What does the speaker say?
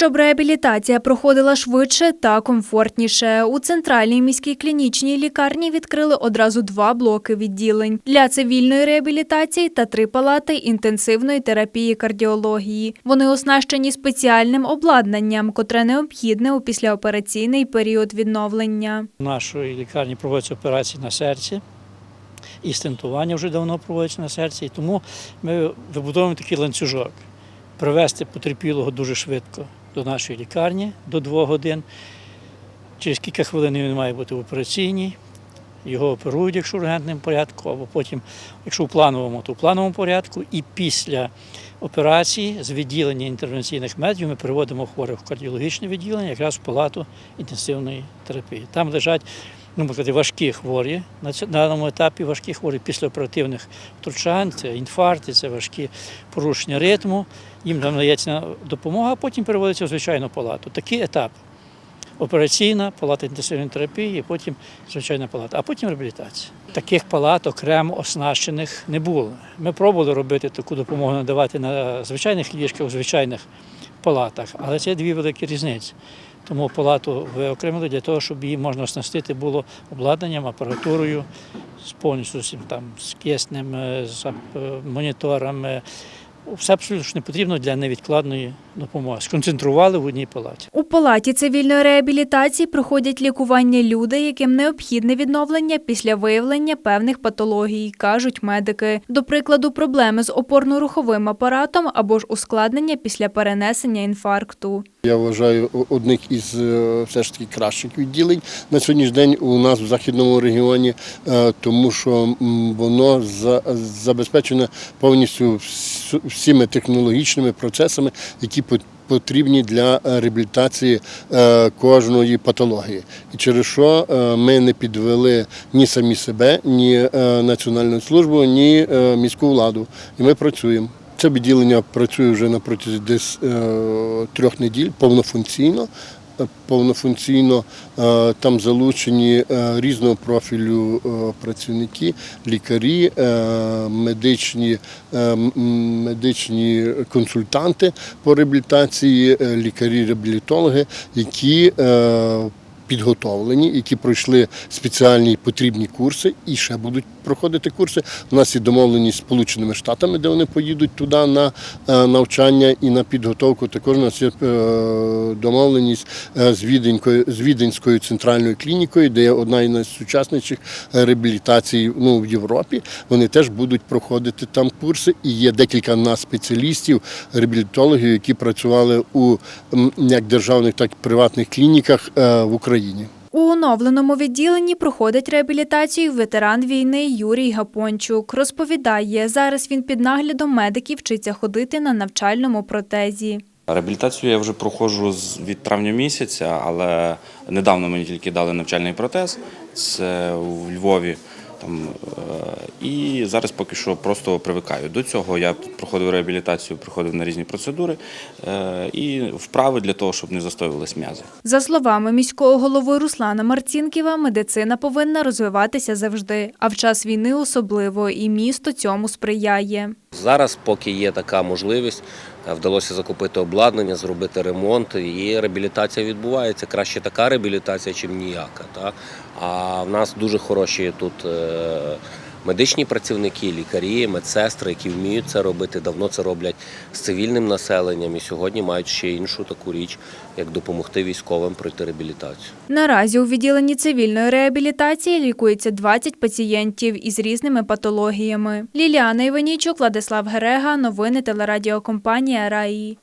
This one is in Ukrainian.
Щоб реабілітація проходила швидше та комфортніше, у центральній міській клінічній лікарні відкрили одразу два блоки відділень для цивільної реабілітації та три палати інтенсивної терапії кардіології. Вони оснащені спеціальним обладнанням, котре необхідне у післяопераційний період відновлення. В нашій лікарні проводяться операції на серці, і стентування вже давно проводиться на серці. І тому ми вибудовуємо такий ланцюжок. Привезти потерпілого дуже швидко до нашої лікарні до двох годин. Через кілька хвилин він має бути в операційній. Його оперують, якщо в ургентному порядку, або потім, якщо в плановому, то в плановому порядку. І після операції з відділення інтервенційних медів ми переводимо хворих в кардіологічне відділення, якраз в палату інтенсивної терапії. Там лежать ну, наприклад, важкі хворі на даному етапі, важкі хворі післяоперативних втручань, це інфаркти, це важкі порушення ритму. Їм надається допомога, а потім переводиться в звичайну палату. Такий етап. Операційна, палата інтенсивної терапії, потім звичайна палата, а потім реабілітація. Таких палат окремо оснащених не було. Ми пробували робити таку допомогу надавати на звичайних ліжках, у звичайних палатах, але це дві великі різниці. Тому палату виокремили для того, щоб її можна оснастити було обладнанням, апаратурою, з повністю там з киснем, е, з е, моніторами. Все абсолютно не потрібно для невідкладної допомоги. Сконцентрували в одній палаті. У палаті цивільної реабілітації проходять лікування люди, яким необхідне відновлення після виявлення певних патологій, кажуть медики. До прикладу, проблеми з опорно-руховим апаратом або ж ускладнення після перенесення інфаркту. Я вважаю одних із е, все ж таки кращих відділень на сьогоднішній день у нас в західному регіоні, е, тому що воно за- забезпечене повністю всіми технологічними процесами, які потрібні для е, реабілітації кожної патології. І через що ми не підвели ні самі себе, ні Національну службу, ні міську владу. І ми працюємо. Це відділення працює вже на протязі десь е, трьох неділь повнофункційно. Е, Повнофункційно е, там залучені різного профілю працівники, лікарі, медичні, медичні консультанти по реабілітації, лікарі-реабілітологи, які підготовлені, які пройшли спеціальні потрібні курси і ще будуть проходити курси. У нас є домовленість з Сполученими Штатами, де вони поїдуть туди на е, навчання і на підготовку. Також у нас є е, домовленість е, з Віденькою, з Віденською центральною клінікою, де є одна із найсучасніших реабілітацій ну, в Європі. Вони теж будуть проходити там курси. І є декілька нас спеціалістів, реабілітологів, які працювали у як державних, так і приватних клініках в Україні. У оновленому відділенні проходить реабілітацію ветеран війни Юрій Гапончук. Розповідає, зараз він під наглядом медиків вчиться ходити на навчальному протезі. Реабілітацію я вже проходжу з- від травня місяця, але недавно мені тільки дали навчальний протез. Це у Львові. Там, е, і зараз поки що просто привикаю. До цього я проходив реабілітацію, приходив на різні процедури е, і вправи для того, щоб не застоювались м'язи. За словами міського голови Руслана Марцінківа, медицина повинна розвиватися завжди, а в час війни особливо, і місто цьому сприяє. Зараз, поки є така можливість, е, вдалося закупити обладнання, зробити ремонт, і реабілітація відбувається. Краще така реабілітація, чим ніяка. Та? А в нас дуже хороші тут е, медичні працівники, лікарі, медсестри, які вміють це робити, давно це роблять з цивільним населенням і сьогодні мають ще іншу таку річ, як допомогти військовим пройти реабілітацію. Наразі у відділенні цивільної реабілітації лікується 20 пацієнтів із різними патологіями. Ліліана Іванійчук, Владислав Герега, новини телерадіокомпанія РАІ.